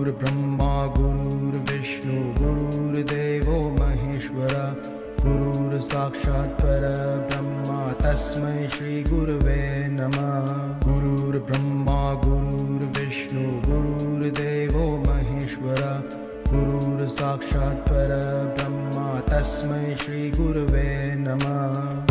गुरुर्ब्रह्मा गुरुर्विष्णू गुरुर्देवो महेश्वरा गुरुर्साक्षात् परब्रह्मा तस्मै श्रीगुरवे नमः। गुरुर्ब्रह्मा गुरुर्विष्णू गुरुर्देवो महेश्वरा गुरुर्साक्षात् परब्रह्मा तस्मै श्रीगुरवे नमः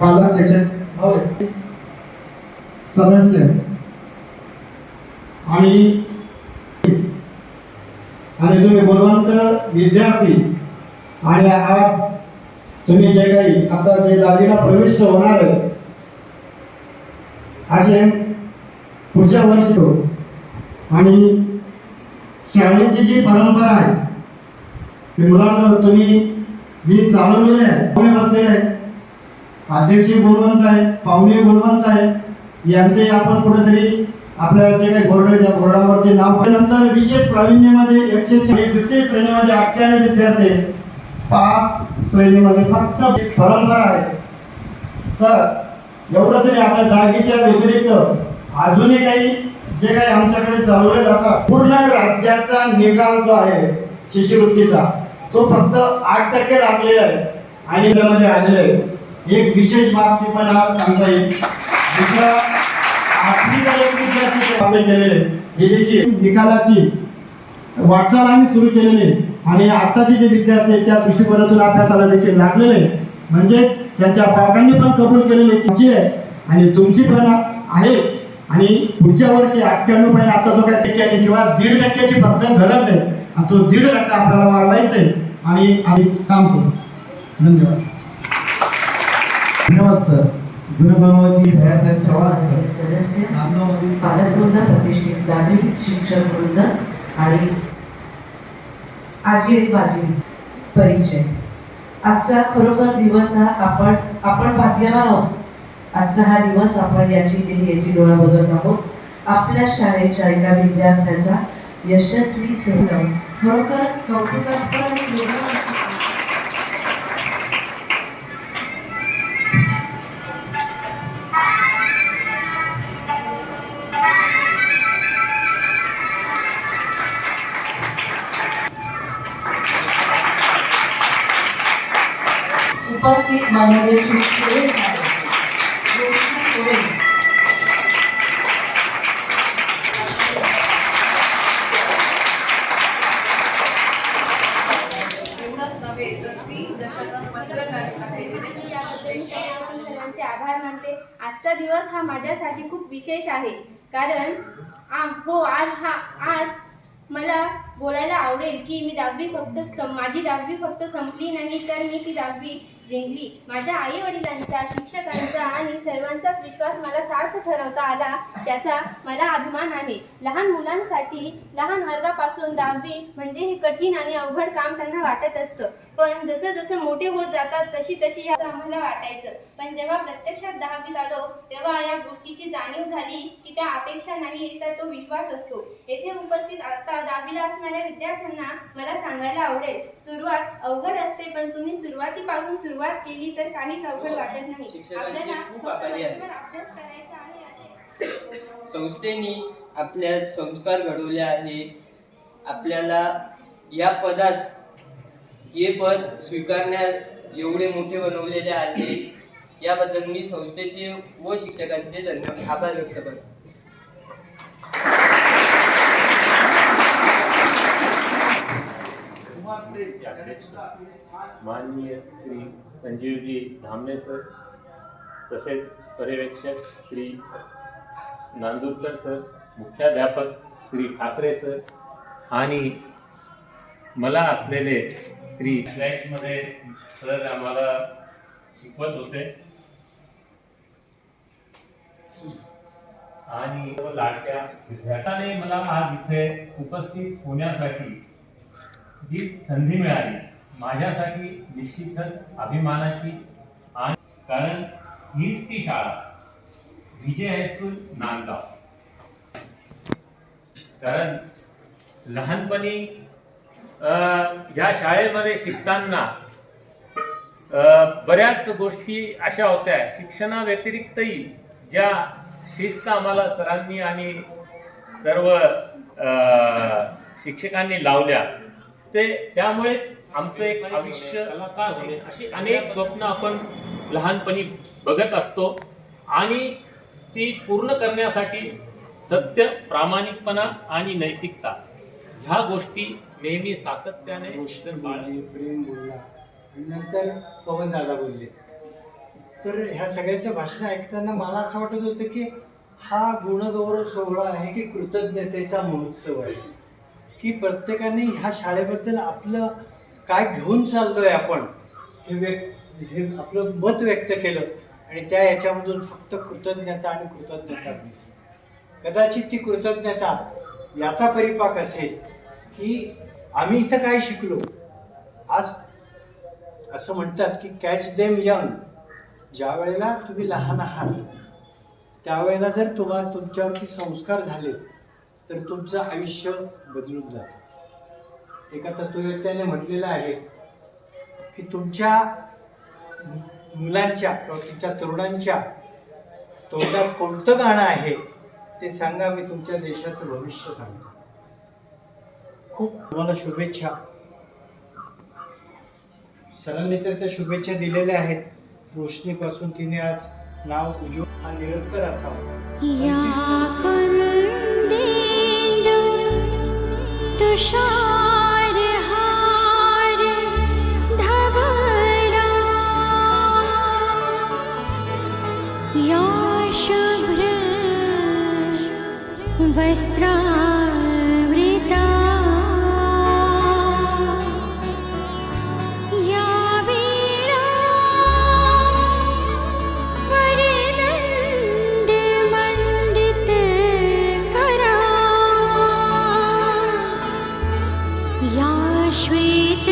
पालक होय सदस्य आणि आणि तुम्ही गुणवंत विद्यार्थी आणि आज तुम्ही जे काही आता जे दावीला प्रविष्ट होणार आहे असे पुढच्या वर्षी. आणि शाळेची जी परंपरा आहे मुलांना तुम्ही जी चालवलेली आहे कोणी बसलेले आहे अध्यक्ष गुणवंत आहे पाहुणे गुणवंत आहे यांचे आपण कुठेतरी आपल्या जे काही बोर्ड आहे त्या बोर्डावरती नाव त्यानंतर विशेष प्रावीण्यमध्ये एकशे द्वितीय श्रेणीमध्ये अठ्ठ्याण्णव विद्यार्थी पास श्रेणीमध्ये फक्त परंपरा आहे. सर एवढंच नाही आपल्या दहावीच्या व्यतिरिक्त अजूनही काही जे काही आमच्याकडे चालवले जातात पूर्ण राज्याचा निकाल जो आहे शिष्यवृत्तीचा तो फक्त आठ टक्के लागलेला आहे. आणि त्यामध्ये आलेलं आहे. एक विशेष बाबतीत पण आज सांगता येईल. दुसरा आठवीचा एक विद्यार्थी आपण केलेले हे देखील निकालाची वाटचाल आम्ही सुरू केलेली आहे. आणि आताचे जे विद्यार्थी आहेत त्या दृष्टिकोनातून अभ्यासाला देखील लागलेले आहे. म्हणजेच त्यांच्या पालकांनी पण कबूल केलेले आहे, तुमची आहे आणि तुमची पण आहे आणि पुढच्या वर्षी अठ्ठ्याण्णव पॉईंट आता जो काही टक्के किंवा दीड टक्क्याची फक्त गरज आहे. आणि तो दीड टक्का आपल्याला वाढवायचा आहे आणि आम्ही थांबतो धन्यवाद. धन्यवाद सर. गुरुभावाची भयाचा सवाल सदस्य पालकवृंद प्रतिष्ठित नागरिक शिक्षक वृंद आणि आजी आणि बाजी. परिचय. आजचा खरोखर दिवस हा आपण आपण भाग्यवान आहोत. आजचा हा दिवस आपण याची याची डोळा बघत आहोत. आपल्या शाळेच्या एका विद्यार्थ्याचा यशस्वी सहयोग खरोखर कौतुकास्पद आणि गौरवास्पद उपस्थित माननीय श्री आजचा दिवस हा माझ्यासाठी खूप विशेष आहे. कारण आ- हो आज हा आज मला बोलायला आवडेल की मी दहावी फक्त माझी दहावी फक्त संपली नाही तर मी ती दहावी जिंकली. माझ्या आई वडिलांचा शिक्षकांचा आणि सर्वांचाच विश्वास मला सार्थ ठरवता आला त्याचा मला अभिमान आहे. लहान मुलांसाठी लहान वर्गापासून दहावी म्हणजे हे कठीण आणि अवघड काम त्यांना वाटत असतं. पण जसं जसं मोठे होत जातात तशी तशी हे आम्हाला वाटायचं. पण जेव्हा प्रत्यक्षात दहावीत आलो तेव्हा या गोष्टीची जाणीव झाली की त्या अपेक्षा नाही तर तो विश्वास असतो. येथे उपस्थित आता दहावीला असणाऱ्या विद्यार्थ्यांना मला सांगायला आवडेल सुरुवात अवघड असते पण तुम्ही सुरुवातीपासून सुरुवात केली तर काहीच अवघड वाटत नाही. शिक्षकांचे आपल्याला संस्थेने आपल्यात संस्कार घडवले आहे आपल्याला या पदास हे पद स्वीकारण्यास एवढे मोठे बनवलेले आहे याबद्दल मी संस्थेचे व शिक्षकांचे धन्यवाद आभार व्यक्त करतो. माननीय श्री संजीवजी धामणे सर तसेच पर्यवेक्षक श्री नांदुरकर सर मुख्याध्यापक श्री ठाकरे सर आणि मला असलेले श्री फ्लॅशमध्ये सर आम्हाला शिकवत होते. आणि लाडक्या विद्यार्थ्याने मला आज इथे उपस्थित होण्यासाठी जी संधी मिळाली माझ्यासाठी निश्चितच अभिमानाची आणि कारण हीच ती शाळा विजय हायस्कूल नांदगाव. कारण लहानपणी ह्या या शाळेमध्ये शिकताना बऱ्याच गोष्टी अशा होत्या. शिक्षणाव्यतिरिक्तही ज्या शिस्त आम्हाला सरांनी आणि सर्व शिक्षकांनी लावल्या ते त्यामुळेच आमचं एक आयुष्य अशी अनेक स्वप्न आपण लहानपणी बघत असतो आणि ती पूर्ण करण्यासाठी सत्य प्रामाणिकपणा आणि नैतिकता ह्या गोष्टी नेहमी सातत्याने. प्रेम बोलला. नंतर पवन दादा बोलले. तर ह्या सगळ्यांचं भाषण ऐकताना मला असं वाटत होतं की हा गुणगौरव सोहळा आहे की कृतज्ञतेचा महोत्सव आहे? की प्रत्येकाने ह्या शाळेबद्दल आपलं काय घेऊन चाललोय आपण हे व्यक्त हे आपलं मत व्यक्त केलं आणि त्या याच्यामधून फक्त कृतज्ञता आणि कृतज्ञता दिसली. कदाचित ती कृतज्ञता याचा परिपाक असेल की आम्ही इथं काय शिकलो? आज असं म्हणतात की कॅच देम यंग ज्या वेळेला तुम्ही लहान आहात त्यावेळेला जर तुम्हाला तुमच्यावरती संस्कार झाले तर तुमचं आयुष्य बदलून जातं. एका तत्ववेत्याने म्हटलेलं आहे की तुमच्या मुलांच्या किंवा तुमच्या तरुणांच्या तोंडात कोणतं गाणं आहे ते सांगा मी तुमच्या देशाचं भविष्य सांगतो. खूप तुम्हाला शुभेच्छा. सरांनी तर त्या शुभेच्छा दिलेल्या आहेत. रोशनीपासून तिने आज नाव उज्ज्वल हा निरंतर असावा. या श्वेत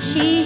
she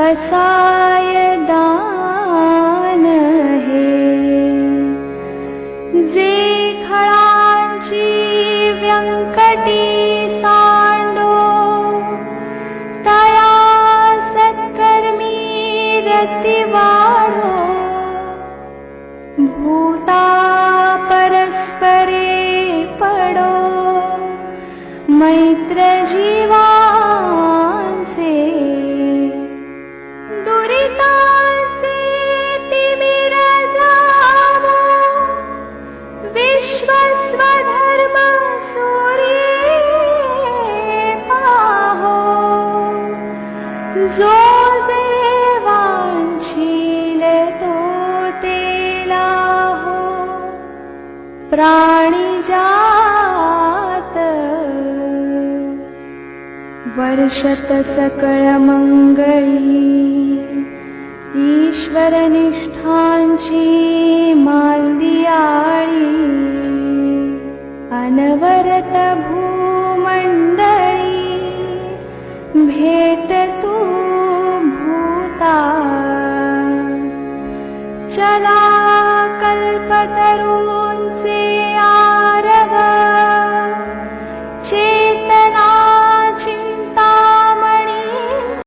पसाय दान हे। जे खळांची व्यंकटी सांडो तया सत्कर्मी रती वाढो। भूता परस्परे पडो मैत्र प्राणिजात वर्षत सकळमङ्गळी ईश्वरनिष्ठांचि मान्दियाळी अनवरत भूमण्डळी भे